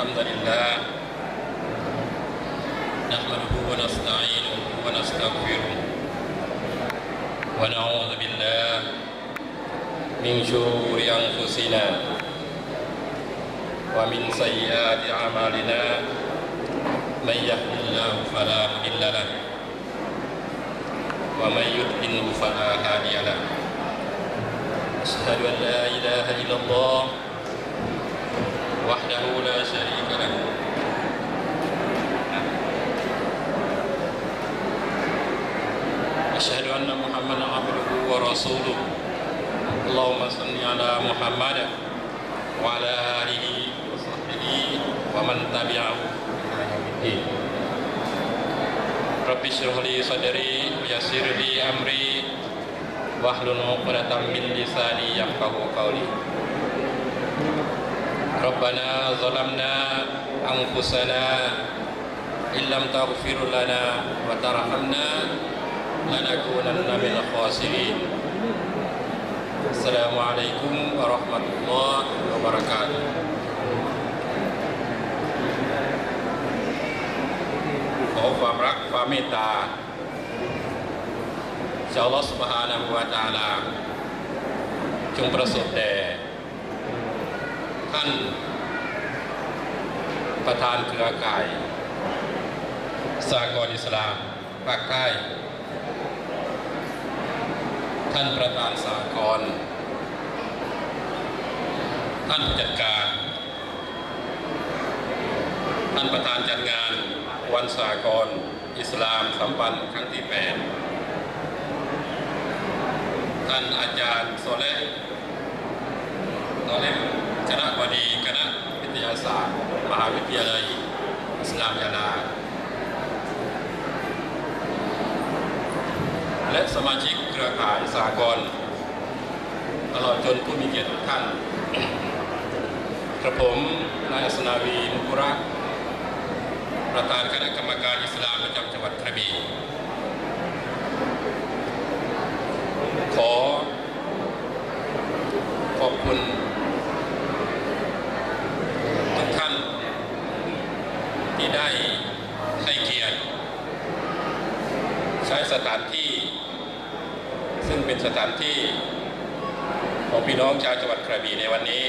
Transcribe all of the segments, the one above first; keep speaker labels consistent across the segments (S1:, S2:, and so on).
S1: الحمد لله نحمده ونستعينه ونستغفره ونعوذ بالله من شرور أنفسنا ومن سيئات أعمالنا من يهد الله فلا مضل له ومن يضلل فلا هادي له أشهد أن لا إله إلا الله وحده لا شريك له أشهد أن محمدا عبده ورسوله اللهم صل على محمد وعلى آله وصحبه ومن تبعه إلى يوم الدين رب اشرح لي صدري ويسر لي أمري واحلل عقدة من لساني يفقه قولي ربنا ظلمنا أنفسنا إن لم تغفر لنا وترحمنا لنكونن من الخاسرين السلام عليكم ورحمة الله وبركاته ขอความรักความเมตตา จากอัลลอฮฺสุบฮานะฮูวะตะอาลาจงประสบแด่ ท่านประธานเครือข่ายสากลอิสลามภาคใต้ท่านประธานสากลท่านผู้จัดการ ท่านประธานจัดงานวันสากลอิสลามสัมพันธ์ครั้งที่แปดท่านอาจารย์โซเลตอนนี้ คณะบดีคณะวิทยาศาสตร์ มหาวิทยาลัยอิสลามยาลา และสมาชิกเครือข่ายสากลตลอดจนผู้มีเกียรติทุกท่านกระผมนายอัศนาวีนุกุระประธานคณะกรรมการอิสลามประจำจังหวัดกระบี่ขอขอบคุณทุกท่าน ที่ได้ให้เกียรติ ใช้สถานที่ ซึ่งเป็นสถานที่ของพี่น้องชาวจังหวัดกระบี่ในวันนี้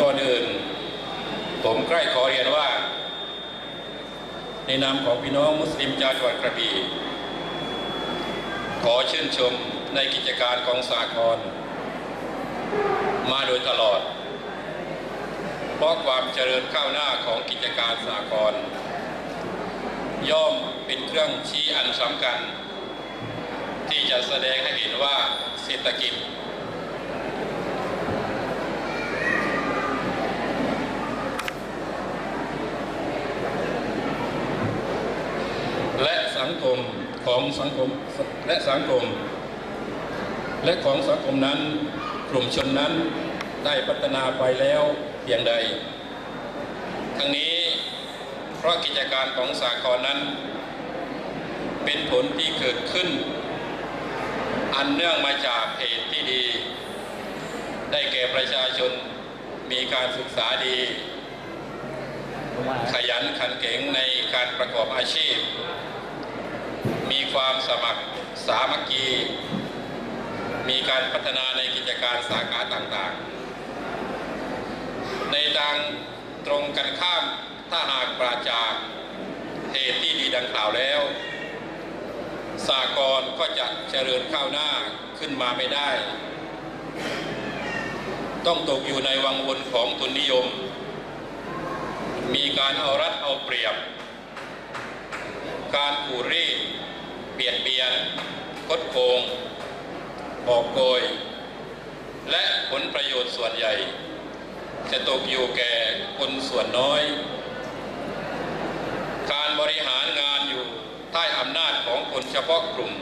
S1: ก่อนอื่น ผมใกล้ขอเรียนว่า ในนามของพี่น้องมุสลิมชาวจังหวัดกระบี่ขอชื่นชมในกิจการของสากลมาโดยตลอด เพราะความเจริญก้าวหน้าของกิจการสากลย่อมเป็นเครื่องชี้อันสำคัญ ที่จะแสดงให้เห็นว่าเศรษฐกิจ และสังคมของสังคมและสังคม และของสังคมนั้นกลุ่มชนนั้นได้พัฒนาไปแล้ว พียงใด ทั้งนี้เพราะกิจการของสากลนั้น เป็นผลที่เกิดขึ้น อันเนื่องมาจากเหตุที่ดี ได้แก่ประชาชนมีการศึกษาดี ขยันขันเก่งในการประกอบอาชีพ มีความสมัครสามัคคี มีการพัฒนาในกิจการสาขาต่างๆ ทางตรงกันข้ามถ้าหากปราจากเหตุที่ดีดังกล่าวแล้ว สากลก็จะเจริญก้าวหน้าขึ้นมาไม่ได้ ต้องตกอยู่ในวังวนของทุนนิยม มีการเอารัดเอาเปรียบ การขูรีดเบียดเบียนคดโกงออกโกย และผลประโยชน์ส่วนใหญ่ จะตกอยู่แก่คนส่วนน้อย การบริหารงานอยู่ใต้อำนาจของคนเฉพาะกลุ่ม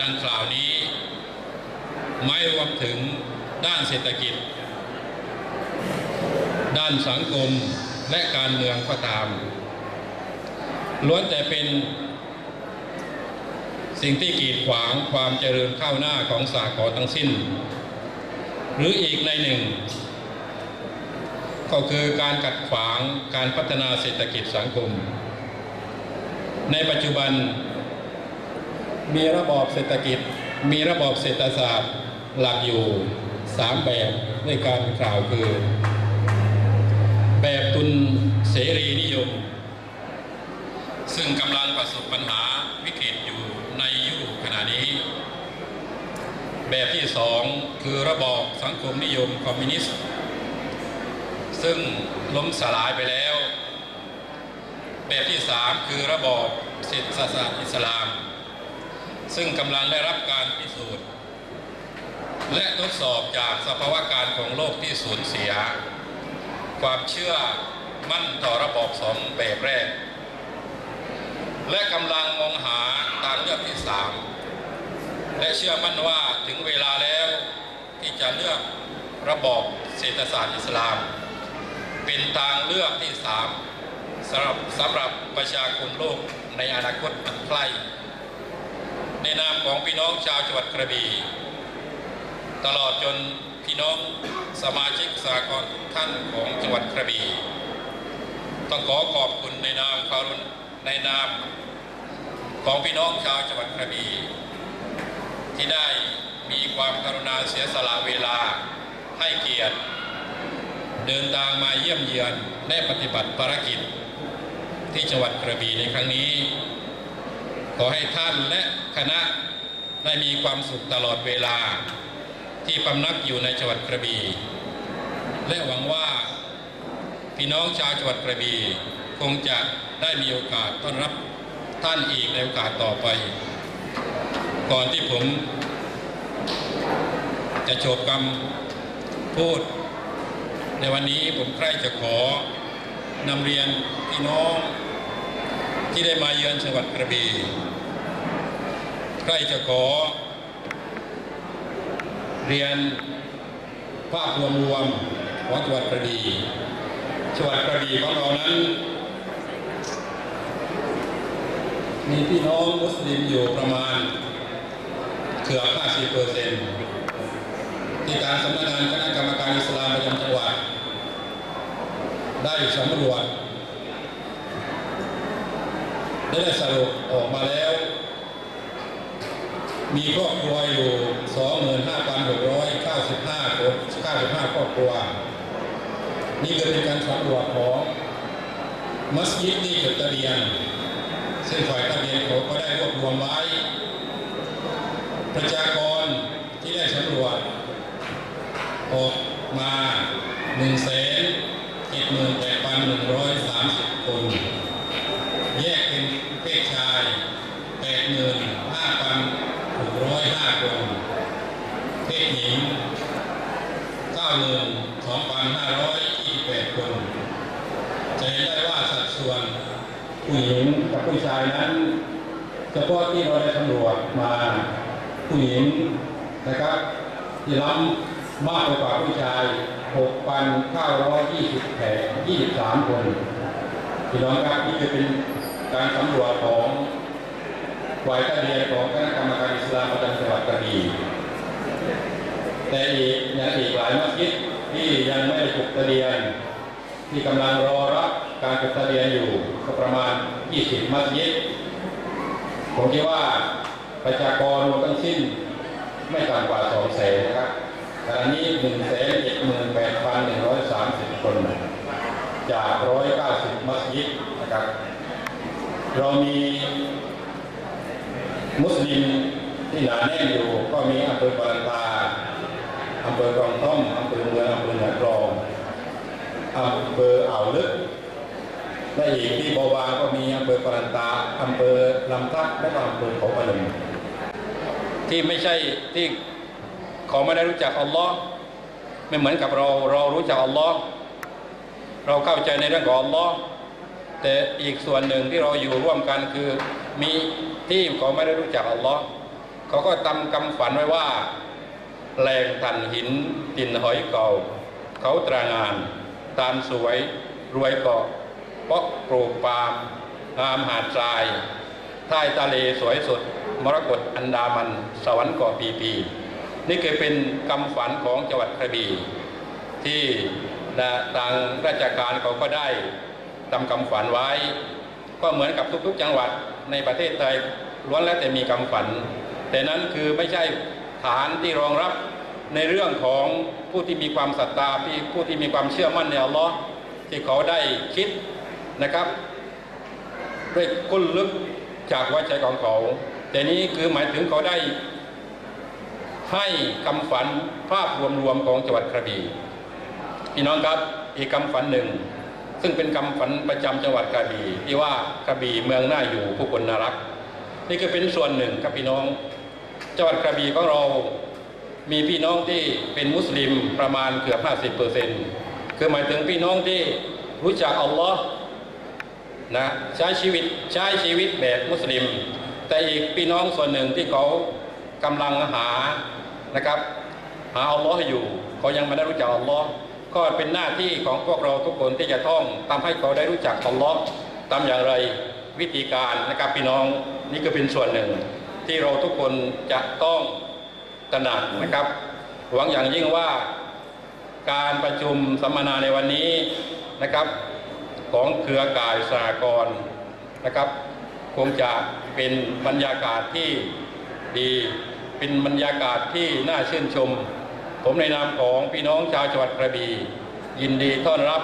S1: ดังกล่าวนี้ ไม่รวมถึงด้านเศรษฐกิจ ด้านสังคมและการเมืองก็ตามล้วนแต่เป็นสิ่งที่กีดขวางความเจริญก้าวหน้าของสากลทั้งสิ้น หรืออีกในหนึ่ง ก็คือการกัดขวางการพัฒนาเศรษฐกิจสังคม ในปัจจุบัน มีระบอบเศรษฐกิจ มีระบอบเศรษฐศาสตร์หลักอยู่สามแบบด้วยการกล่าวคือ แบบทุนเสรีนิยม ซึ่งกำลังประสบปัญหาวิกฤตอยู่ในยุคขณะนี้ แบบที่สองคือระบอบสังคมนิยมคอมมิวนิสต์ ซึ่งล้มสลายไปแล้ว แบบที่สามคือระบอบเศรษฐศาสตร์อิสลาม ซึ่งกำลังได้รับการพิสูจน์ และทดสอบจากสภาวะการของโลกที่สูญเสีย ความเชื่อมั่นต่อระบอบสองแบบแรก และกำลังมองหาทางเลือกที่สามและเชื่อมั่นว่าถึงเวลาแล้วที่จะเลือกระบอบเศรษฐศาสตร์อิสลาม เป็นทางเลือกที่สามสำหรับสำหรับประชาชนโลกในอนาคตอันใกล้ ในนามของพี่น้องชาวจังหวัดกระบี่ตลอดจนพี่น้องสมาชิกสากลท่านของจังหวัดกระบี่ต้องขอขอบคุณในนามคารุณในนามของพี่น้องชาวจังหวัดกระบี่ที่ได้มีความกรุณาเสียสละเวลาให้เกียรติ เดินทางมาเยี่ยมเยือนและปฏิบัติภารกิจ ที่จังหวัดกระบี่ในครั้งนี้ ขอให้ท่านและคณะได้มีความสุขตลอดเวลา ที่พำนักอยู่ในจังหวัดกระบี่และหวังว่าพี่น้องชาวจังหวัดกระบี่คงจะได้มีโอกาสต้อนรับท่านอีกในโอกาสต่อไป ก่อนที่ผมจะโจบคำพูด ในวันนี้ผมใคร่จะขอนำเรียนพี่น้องที่ได้มาเยือนจังหวัดกระบี่ใคร่จะขอ เรียนภาพรวมรวมของจังหวัดกระบี่จังหวัดกระบี่ของเรานั้น มีพี่น้องมุสลิมอยู่ประมาณเกือบ50เปอร์เซ็นต์ การสำนักงานคณะกรรมการอิสลามประจำจังหวัดได้สำรวจได้ได้สรุปออกมาแล้ว มีครอบครัวอยู่ 25,695คน95 ครอบครัว นี่คือเป็นการสำรวจของมัสยิดที่จดทะเบียนซึ่งฝ่ายทะเบียนเขาก็ได้รวบรวมไว้ ประชากรที่ได้สำรวจ ออกมา1 7 8 1 3 0คน แยกเป็นเพศชาย85,605คน เพศหญิง92,528คนจะเห็นได้ว่าสัดส่วนผู้หญิงกับผู้ชายนั้นเฉพาะที่เราได้สำรวจมาผู้หญิงนะครับที่ล้ำ มากกว่าผู้ชาย 6,920 แผล23 คนพี่น้องครับนี่จะเป็นการสำรวจของฝ่ายทะเบียนของคณะกรรมการอิสลามประจำจังหวัดกระบี่แต่อีกยังอีกหลายมัสยิดที่ยังไม่ได้จดทะเบียน ที่กำลังรอรับการจดทะเบียนอยู่ก็ประมาณ 20 มัสยิดผมคิดว่าประชากรรวมทั้งสิ้นไม่ต่ำกว่า2แสนนะครับ ขณะนี้1 7 8 1 3 0จาก190มัสยิดนะครับ เรามีมุสลิมที่หนาแน่นอยู่ก็มีอำเภอกรันตาอำเภอกรองต้อมอำเภอเมืองอำเภอเหนือกรองอำเภออ่าวลึกและอีกที่บวาก็มีอำเภอกรันตาอำเภอลำทับและอำเภอเขาพนมที่ไม่ใช่ที่ เขาไม่ได้รู้จักอัลลอฮ์ไม่เหมือนกับเราเรารู้จักอัลลอฮ์เราเข้าใจในเรื่องของอัลลอฮ์แต่อีกส่วนหนึ่งที่เราอยู่ร่วมกันคือมีที่เขาไม่ได้รู้จักอัลลอฮ์เขาก็ตำกำฝันไว้ว่าแหล่งถ่านหินตินหอยเก่า เขาตรางาน ตาลสวยรวยเกาะเพาะปลูกปาล์มงามหาดทรายใต้ทะเลสวยสุดมรกตอันดามัน สวรรค์เกาะปีปี นี่เคยเป็นคำฝันของจังหวัดกระบี่ที่นะทางราชการเขาก็ได้ทำคำฝันไว้ ก็เหมือนกับทุกๆ จังหวัดในประเทศไทยล้วนแล้วแต่มีคำฝัน แต่นั้นคือไม่ใช่ฐานที่รองรับในเรื่องของผู้ที่มีความศรัทธาที่ผู้ที่มีความเชื่อมั่นในอัลลอฮ์ที่เขาได้คิดนะครับ ด้วยก้นลึกจากหัวใจของเขา แต่นี้คือหมายถึงเขาได้ ให้คำฝันภาพรวมๆของจังหวัดกระบี่พี่น้องครับอีกคำฝันหนึ่ง ซึ่งเป็นคำฝันประจำจังหวัดกระบี่ที่ว่ากระบี่เมืองน่าอยู่ผู้คนน่ารัก นี่คือเป็นส่วนหนึ่งครับพี่น้อง จังหวัดกระบี่ของเรา มีพี่น้องที่เป็นมุสลิมประมาณเกือบ50เปอร์เซ็นต์คือหมายถึงพี่น้องที่รู้จักอัลลอฮ์นะใช้ชีวิตใช้ชีวิตแบบมุสลิม แต่อีกพี่น้องส่วนหนึ่งที่เขากำลังหา นะครับ หาอัลลอฮ์อยู่ เขายังไม่ได้รู้จักอัลลอฮ์ก็เป็นหน้าที่ของพวกเราทุกคนที่จะต้องทำให้เขาได้รู้จักอัลลอฮ์ตามอย่างไรวิธีการนะครับพี่น้องนี่ก็เป็นส่วนหนึ่ง ที่เราทุกคนจะต้องตระหนักนะครับ หวังอย่างยิ่งว่าการประชุมสัมมนาในวันนี้นะครับ ของเครือข่ายสหกรนะครับ คงจะเป็นบรรยากาศที่ดี เป็นบรรยากาศที่น่าชื่นชม ผมในนามของพี่น้องชาวจังหวัดกระบี่ยินดีต้อนรับ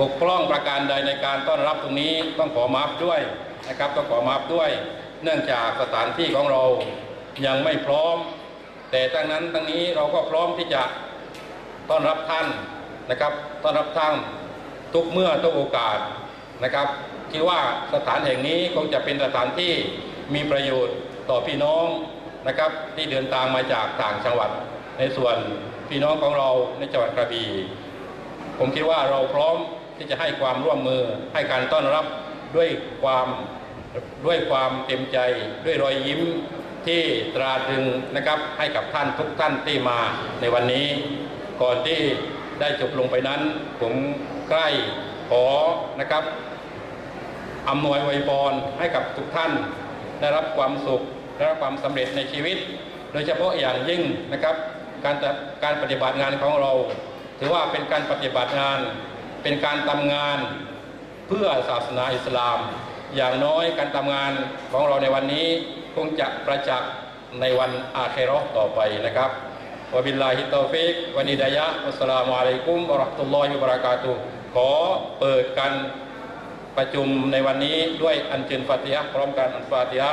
S1: บกพร่องประการใดในการต้อนรับตรงนี้ต้องขอมาฟด้วยนะครับต้องขอมาฟด้วย เนื่องจากสถานที่ของเรายังไม่พร้อม แต่ตั้งนั้นตั้งนี้เราก็พร้อมที่จะต้อนรับท่านนะครับต้อนรับท่านทุกเมื่อทุกโอกาสนะครับคิดว่าสถานแห่งนี้คงจะเป็นสถานที่มีประโยชน์ ต่อพี่น้องนะครับ ที่เดินทางมาจากต่างจังหวัด ในส่วนพี่น้องของเราในจังหวัดกระบี่ผมคิดว่าเราพร้อมที่จะให้ความร่วมมือให้การต้อนรับด้วยความด้วยความเต็มใจด้วยรอยยิ้มที่ตราตรึงนะครับให้กับท่านทุกท่านที่มาในวันนี้ ก่อนที่ได้จบลงไปนั้น ผมใกล้ขอนะครับอำนวยอวยพรให้กับทุกท่านได้รับความสุข ได้รับความสำเร็จในชีวิต โดยเฉพาะอย่างยิ่งนะครับ การการปฏิบัติงานของเรา ถือว่าเป็นการปฏิบัติงาน เป็นการทำงานเพื่อศาสนาอิสลาม อย่างน้อยการทำงานของเราในวันนี้คงจะประจักษ์ในวันอาเคราะห์ต่อไปนะครับวบิลลาฮิตตอฟิกวันิดายะฮ์วัสสลามุอะลัยกุมวะเราะห์มะตุลลอฮิวะบรากาตุขอเปิดการประชุมในวันนี้ด้วยอัญเชิญฟาติฮะพร้อมกันอัลฟาติฮะ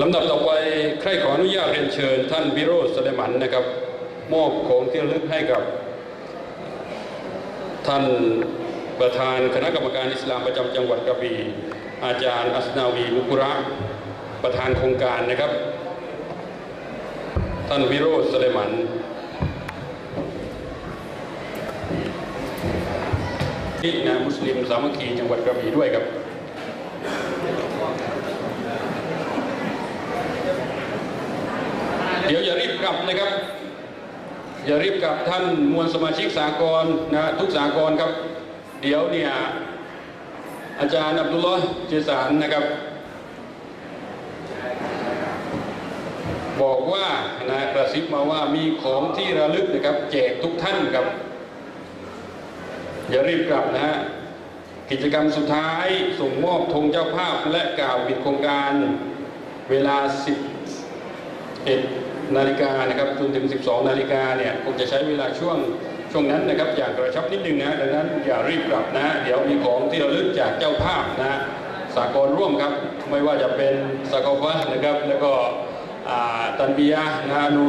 S1: ลำดับต่อไปใครขออนุญาตเรียนเชิญ ท่านวิโรจน์สเลมันนะครับมอบของที่ระลึกให้กับ ท่านประธานคณะกรรมการอิสลามประจำจังหวัดกระบี่อาจารย์อัสนาวีมุกุระประธานโครงการนะครับ ท่านวิโรจน์สเลมันที่งานมุสลิมสามัคคีจังหวัดกระบี่ด้วยครับ เดี๋ยวอย่ารีบกลับนะครับ อย่ารีบกลับท่านมวลสมาชิกสากลนะทุกสากลครับ เดี๋ยวเนี่ย
S2: อาจารย์อับดุลลอฮ์เจสานนะครับ บอกว่านะกระซิบมาว่ามีของที่ระลึกนะครับ แจกทุกท่านครับ อย่ารีบกลับนะฮะกิจกรรมสุดท้ายส่งมอบธงเจ้าภาพและกล่าวปิดโครงการเวลา 11 นาฬิกานะครับจนถึง 12 นาฬิกาเนี่ยคงจะใช้เวลาช่วงช่วงนั้นนะครับอย่างกระชับนิดนึงนะดังนั้นอย่ารีบกลับนะ เดี๋ยวมีของที่ระลึกจากเจ้าภาพนะสากลร่วมครับ ไม่ว่าจะเป็นสากลฟ้านะครับ แล้วก็อ่าตันเบียนะนู